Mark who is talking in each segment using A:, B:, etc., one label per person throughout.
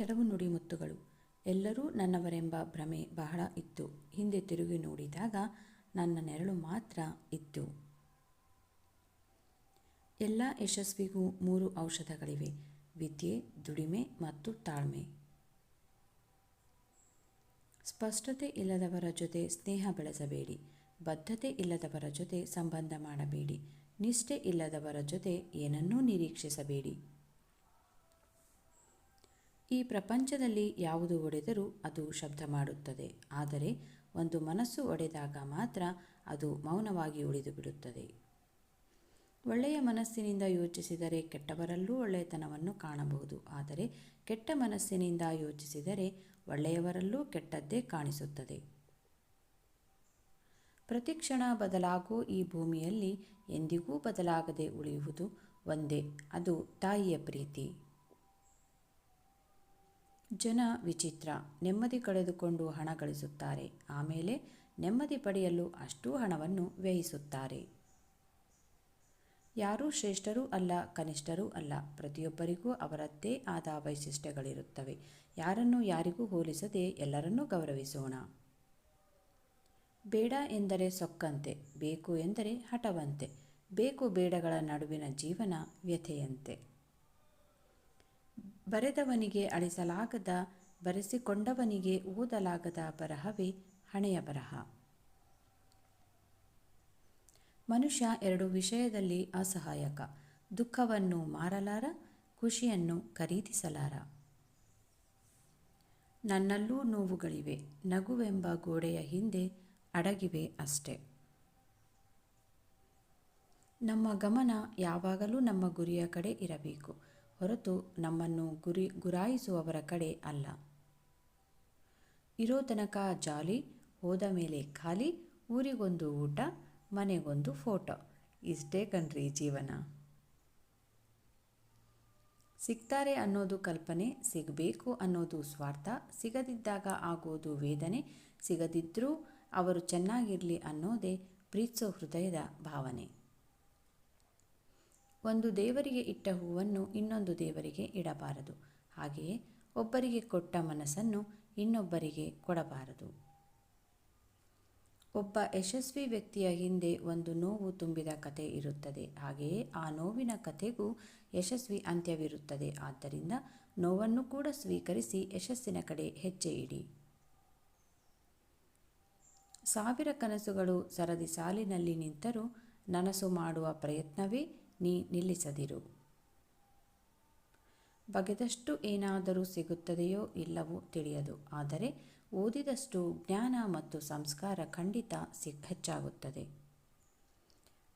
A: ಕೆಲವು ನುಡಿಮುತ್ತುಗಳು ಎಲ್ಲರೂ ನನ್ನವರೆಂಬ ಭ್ರಮೆ ಬಹಳ ಇತ್ತು. ಹಿಂದೆ ತಿರುಗಿ ನೋಡಿದಾಗ ನನ್ನ ನೆರಳು ಮಾತ್ರ ಇತ್ತು. ಎಲ್ಲ ಯಶಸ್ವಿಗೂ ಮೂರು ಔಷಧಗಳಿವೆ. ವಿದ್ಯೆ, ದುಡಿಮೆ ಮತ್ತು ತಾಳ್ಮೆ. ಸ್ಪಷ್ಟತೆ ಇಲ್ಲದವರ ಜೊತೆ ಸ್ನೇಹ ಬೆಳೆಸಬೇಡಿ. ಬದ್ಧತೆ ಇಲ್ಲದವರ ಜೊತೆ ಸಂಬಂಧ ಮಾಡಬೇಡಿ. ನಿಷ್ಠೆ ಇಲ್ಲದವರ ಜೊತೆ ಏನನ್ನೂ ನಿರೀಕ್ಷಿಸಬೇಡಿ. ಈ ಪ್ರಪಂಚದಲ್ಲಿ ಯಾವುದು ಒಡೆದರೂ ಅದು ಶಬ್ದ ಮಾಡುತ್ತದೆ. ಆದರೆ ಒಂದು ಮನಸ್ಸು ಒಡೆದಾಗ ಮಾತ್ರ ಅದು ಮೌನವಾಗಿ ಉಳಿದು ಬಿಡುತ್ತದೆ ಒಳ್ಳೆಯ ಮನಸ್ಸಿನಿಂದ ಯೋಚಿಸಿದರೆ ಕೆಟ್ಟವರಲ್ಲೂ ಒಳ್ಳೆಯತನವನ್ನು ಕಾಣಬಹುದು. ಆದರೆ ಕೆಟ್ಟ ಮನಸ್ಸಿನಿಂದ ಯೋಚಿಸಿದರೆ ಒಳ್ಳೆಯವರಲ್ಲೂ ಕೆಟ್ಟದ್ದೇ ಕಾಣಿಸುತ್ತದೆ. ಪ್ರತಿಕ್ಷಣ ಬದಲಾಗೋ ಈ ಭೂಮಿಯಲ್ಲಿ ಎಂದಿಗೂ ಬದಲಾಗದೆ ಉಳಿಯುವುದು ಒಂದೇ, ಅದು ತಾಯಿಯ ಪ್ರೀತಿ. ಜನ ವಿಚಿತ್ರ, ನೆಮ್ಮದಿ ಕಳೆದುಕೊಂಡು ಹಣ ಗಳಿಸುತ್ತಾರೆ. ಆಮೇಲೆ ನೆಮ್ಮದಿ ಪಡೆಯಲು ಅಷ್ಟೂ ಹಣವನ್ನು ವ್ಯಯಿಸುತ್ತಾರೆ. ಯಾರೂ ಶ್ರೇಷ್ಠರೂ ಅಲ್ಲ, ಕನಿಷ್ಠರೂ ಅಲ್ಲ. ಪ್ರತಿಯೊಬ್ಬರಿಗೂ ಅವರದ್ದೇ ಆದ ವೈಶಿಷ್ಟ್ಯಗಳಿರುತ್ತವೆ. ಯಾರನ್ನು ಯಾರಿಗೂ ಹೋಲಿಸದೆ ಎಲ್ಲರನ್ನೂ ಗೌರವಿಸೋಣ. ಬೇಡ ಎಂದರೆ ಸೊಕ್ಕಂತೆ, ಬೇಕು ಎಂದರೆ ಹಠವಂತೆ, ಬೇಕು ಬೇಡಗಳ ನಡುವಿನ ಜೀವನ ವ್ಯಥೆಯಂತೆ. ಬರೆದವನಿಗೆ ಅಳಿಸಲಾಗದ, ಬರೆಸಿಕೊಂಡವನಿಗೆ ಓದಲಾಗದ ಬರಹವೇ ಹಣೆಯ ಬರಹ. ಮನುಷ್ಯ ಎರಡು ವಿಷಯದಲ್ಲಿ ಅಸಹಾಯಕ. ದುಃಖವನ್ನು ಮಾರಲಾರ, ಖುಷಿಯನ್ನು ಖರೀದಿಸಲಾರ. ನನ್ನಲ್ಲೂ ನೋವುಗಳಿವೆ, ನಗುವೆಂಬ ಗೋಡೆಯ ಹಿಂದೆ ಅಡಗಿವೆ ಅಷ್ಟೆ. ನಮ್ಮ ಗಮನ ಯಾವಾಗಲೂ ನಮ್ಮ ಗುರಿಯ ಕಡೆ ಇರಬೇಕು. ಹೊರತು ನಮ್ಮನ್ನು ಗುರಿ ಗುರಾಯಿಸುವವರ ಕಡೆ ಅಲ್ಲ. ಇರೋ ತನಕ ಜಾಲಿ, ಹೋದ ಮೇಲೆ ಖಾಲಿ, ಊರಿಗೊಂದು ಊಟ, ಮನೆಗೊಂದು ಫೋಟೋ. ಇಷ್ಟೇ ಕಣ್ರಿ ಜೀವನ. ಸಿಗ್ತಾರೆ ಅನ್ನೋದು ಕಲ್ಪನೆ, ಸಿಗಬೇಕು ಅನ್ನೋದು ಸ್ವಾರ್ಥ, ಸಿಗದಿದ್ದಾಗ ಆಗೋದು ವೇದನೆ ಸಿಗದಿದ್ದರೂ ಅವರು ಚೆನ್ನಾಗಿರಲಿ ಅನ್ನೋದೇ ಪ್ರೀತ್ಸೋ ಹೃದಯದ ಭಾವನೆ. ಒಂದು ದೇವರಿಗೆ ಇಟ್ಟ ಹೂವನ್ನು ಇನ್ನೊಂದು ದೇವರಿಗೆ ಇಡಬಾರದು. ಹಾಗೆಯೇ ಒಬ್ಬರಿಗೆ ಕೊಟ್ಟ ಮನಸ್ಸನ್ನು ಇನ್ನೊಬ್ಬರಿಗೆ ಕೊಡಬಾರದು. ಒಬ್ಬ ಯಶಸ್ವಿ ವ್ಯಕ್ತಿಯ ಹಿಂದೆ ಒಂದು ನೋವು ತುಂಬಿದ ಕತೆ ಇರುತ್ತದೆ. ಹಾಗೆಯೇ ಆ ನೋವಿನ ಕಥೆಗೂ ಯಶಸ್ವಿ ಅಂತ್ಯವಿರುತ್ತದೆ. ಆದ್ದರಿಂದ ನೋವನ್ನು ಕೂಡ ಸ್ವೀಕರಿಸಿ ಯಶಸ್ಸಿನ ಕಡೆ ಹೆಜ್ಜೆ ಇಡಿ. ಸಾವಿರ ಕನಸುಗಳು ಸರದಿ ಸಾಲಿನಲ್ಲಿ ನಿಂತರೂ ನನಸು ಮಾಡುವ ಪ್ರಯತ್ನವೇ ನೀ ನಿಲ್ಲಿಸದಿರು. ಬಗೆದಷ್ಟು ಏನಾದರೂ ಸಿಗುತ್ತದೆಯೋ ಇಲ್ಲವೋ ತಿಳಿಯದು. ಆದರೆ ಓದಿದಷ್ಟು ಜ್ಞಾನ ಮತ್ತು ಸಂಸ್ಕಾರ ಖಂಡಿತ ಹೆಚ್ಚಾಗುತ್ತದೆ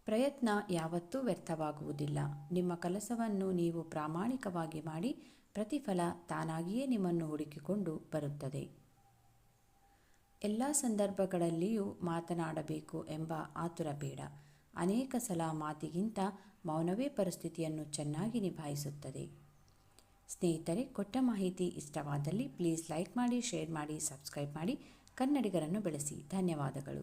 A: ಪ್ರಯತ್ನ ಯಾವತ್ತೂ ವ್ಯರ್ಥವಾಗುವುದಿಲ್ಲ. ನಿಮ್ಮ ಕೆಲಸವನ್ನು ನೀವು ಪ್ರಾಮಾಣಿಕವಾಗಿ ಮಾಡಿ ಪ್ರತಿಫಲ ತಾನಾಗಿಯೇ ನಿಮ್ಮನ್ನು ಹುಡುಕಿಕೊಂಡು ಬರುತ್ತದೆ. ಎಲ್ಲ ಸಂದರ್ಭಗಳಲ್ಲಿಯೂ ಮಾತನಾಡಬೇಕು ಎಂಬ ಆತುರ ಬೇಡ ಅನೇಕ ಸಲ ಮಾತಿಗಿಂತ ಮೌನವೇ ಪರಿಸ್ಥಿತಿಯನ್ನು ಚೆನ್ನಾಗಿ ನಿಭಾಯಿಸುತ್ತದೆ. ಸ್ನೇಹಿತರೆ, ಕೊಟ್ಟ ಮಾಹಿತಿ ಇಷ್ಟವಾದಲ್ಲಿ ಪ್ಲೀಸ್ ಲೈಕ್ ಮಾಡಿ ಶೇರ್ ಮಾಡಿ ಸಬ್ಸ್ಕ್ರೈಬ್ ಮಾಡಿ. ಕನ್ನಡಿಗರನ್ನು ಬೆಳೆಸಿ. ಧನ್ಯವಾದಗಳು.